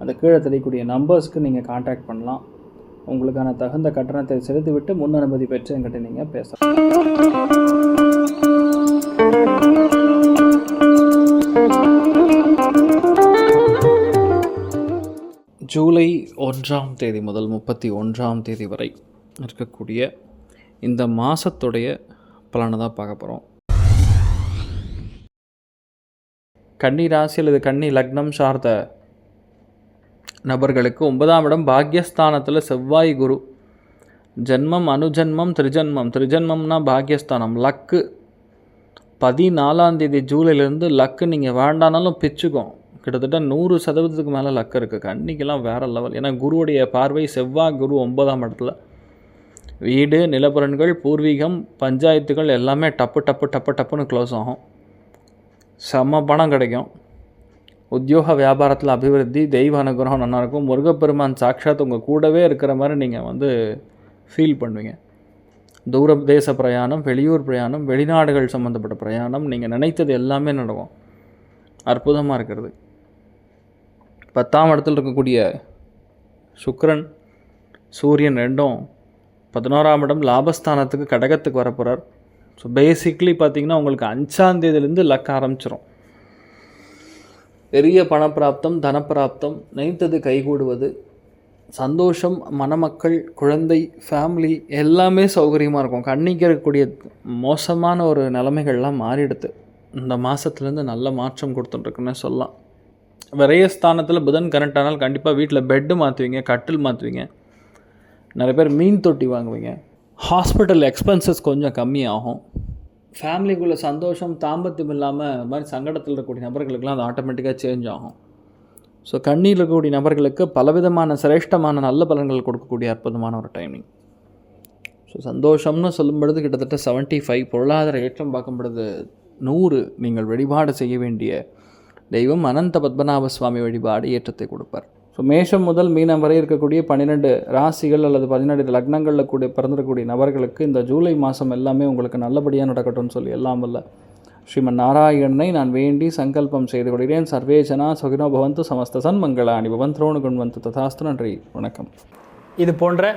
அந்த கீழே தெரியக்கூடிய நம்பர்ஸ்க்கு நீங்கள் காண்டாக்ட் பண்ணலாம். உங்களுக்கான தகுந்த கட்டணத்தை செலுத்திவிட்டு முன் அனுமதி பெற்று என்கிட்ட நீங்கள் பேசலாம். ஜூலை ஒன்றாம் தேதி முதல் முப்பத்தி ஒன்றாம் தேதி வரை இருக்கக்கூடிய இந்த மாதத்துடைய பலனை தான் பார்க்க போகிறோம் கன்னி ராசி அல்லது கன்னி லக்னம் சார்ந்த நபர்களுக்கு ஒன்பதாம் இடம் பாக்யஸ்தானத்தில் செவ்வாய் குரு. ஜென்மம் அனுஜன்மம் திரிஜன்மம். திரிஜன்மம்னா பாக்யஸ்தானம். லக்கு. பதினாலாம் தேதி ஜூலைலேருந்து லக்கு நீங்கள் வேண்டானாலும் பிச்சுக்கும். கிட்டத்தட்ட நூறு சதவீதத்துக்கு மேலே லக்கு இருக்குது கண்ணிக்கெல்லாம் வேறு லெவல். ஏன்னா குருவுடைய பார்வை செவ்வாய் குரு ஒன்பதாம் இடத்துல. வீடு நிலப்புறன்கள் பூர்வீகம் பஞ்சாயத்துகள் எல்லாமே டப்பு டப்பு டப்பு டப்புன்னு க்ளோஸ் ஆகும். செம்ம பணம் கிடைக்கும். உத்தியோக வியாபாரத்தில் அபிவிருத்தி தெய்வ அனுகிரகம் நல்லாயிருக்கும். முருகப்பெருமான் சாட்சாத் உங்கள் கூடவே இருக்கிற மாதிரி நீங்கள் வந்து ஃபீல் பண்ணுவீங்க. தூர தேச பிரயாணம் வெளியூர் பிரயாணம் வெளிநாடுகள் சம்மந்தப்பட்ட பிரயாணம் நீங்கள் நினைத்தது எல்லாமே நடக்கும். அற்புதமாக இருக்கிறது. பத்தாம் இடத்துல இருக்கக்கூடிய சுக்கரன் சூரியன் ரெண்டும் பதினோராம் இடம் லாபஸ்தானத்துக்கு கடகத்துக்கு வரப்போகிறார் ஸோ பேசிக்லி பார்த்தீங்கன்னா உங்களுக்கு அஞ்சாந்தேதியிலேருந்து லக் லக்க ஆரம்பிச்சிடும் பெரிய பணப்பிராப்தம் தனப்பிராப்தம் நினைத்தது கைகூடுவது சந்தோஷம் மணமக்கள் குழந்தை ஃபேமிலி எல்லாமே சௌகரியமாக இருக்கும். கண்ணிக்கு இருக்கக்கூடிய மோசமான ஒரு நிலைமைகள்லாம் மாறிடுது. இந்த மாதத்துலேருந்து நல்ல மாற்றம் கொடுத்துட்டுருக்குன்னு சொல்லலாம். விரயஸ்தானத்தில் புதன் கரண்ட் ஆனால் கண்டிப்பாக வீட்டில் பெட்டு மாற்றுவீங்க கட்டில் மாற்றுவீங்க நிறைய பேர் மீன் தொட்டி வாங்குவீங்க. ஹாஸ்பிட்டல் எக்ஸ்பென்சஸ் கொஞ்சம் கம்மியாகும். ஃபேமிலிக்குள்ளே சந்தோஷம் தாம்பத்தியம் இல்லாமல் இது மாதிரி சங்கடத்தில் இருக்கக்கூடிய நபர்களுக்கெல்லாம் அது ஆட்டோமேட்டிக்காக சேஞ்ச் ஆகும். ஸோ கண்ணீர் இருக்கக்கூடிய நபர்களுக்கு பலவிதமான சிரேஷ்டமான நல்ல பலன்கள் கொடுக்கக்கூடிய அற்புதமான ஒரு டைமிங் ஸோ சந்தோஷம்னு சொல்லும் பொழுது கிட்டத்தட்ட செவன்ட்டி ஃபைவ் பொருளாதார ஏற்றம் பார்க்கும் பொழுது நூறு நீங்கள் வழிபாடு செய்ய வேண்டிய தெய்வம் அனந்த பத்மநாப சுவாமி வழிபாடு ஏற்றத்தை கொடுப்பார். ஸோ மேஷம் முதல் மீனம் வரை இருக்கக்கூடிய பன்னிரெண்டு ராசிகள் அல்லது பதினெட்டு லக்னங்களில் கூட பிறந்திருக்கக்கூடிய நபர்களுக்கு இந்த ஜூலை மாதம் எல்லாமே உங்களுக்கு நல்லபடியாக நடக்கட்டும்னு சொல்லி எல்லாம் வல்ல. ஸ்ரீமன் நாராயணனை நான் வேண்டி சங்கல்பம் செய்து கொள்கிறேன். சர்வேஜனா சுகினோ பவந்து சமஸ்த சன்மங்களாணி பவந்த்ரோணு குண்வந்து ததாஸ்து. நன்றி. வணக்கம். இது போன்ற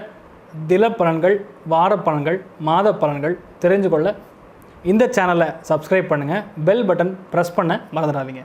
தில பலன்கள் வார பலன்கள் மாத பலன்கள் தெரிஞ்சு கொள்ள இந்த சேனலை சப்ஸ்கிரைப் பண்ணுங்கள் பெல் பட்டன் ப்ரெஸ் பண்ண மறந்துடாதீங்க.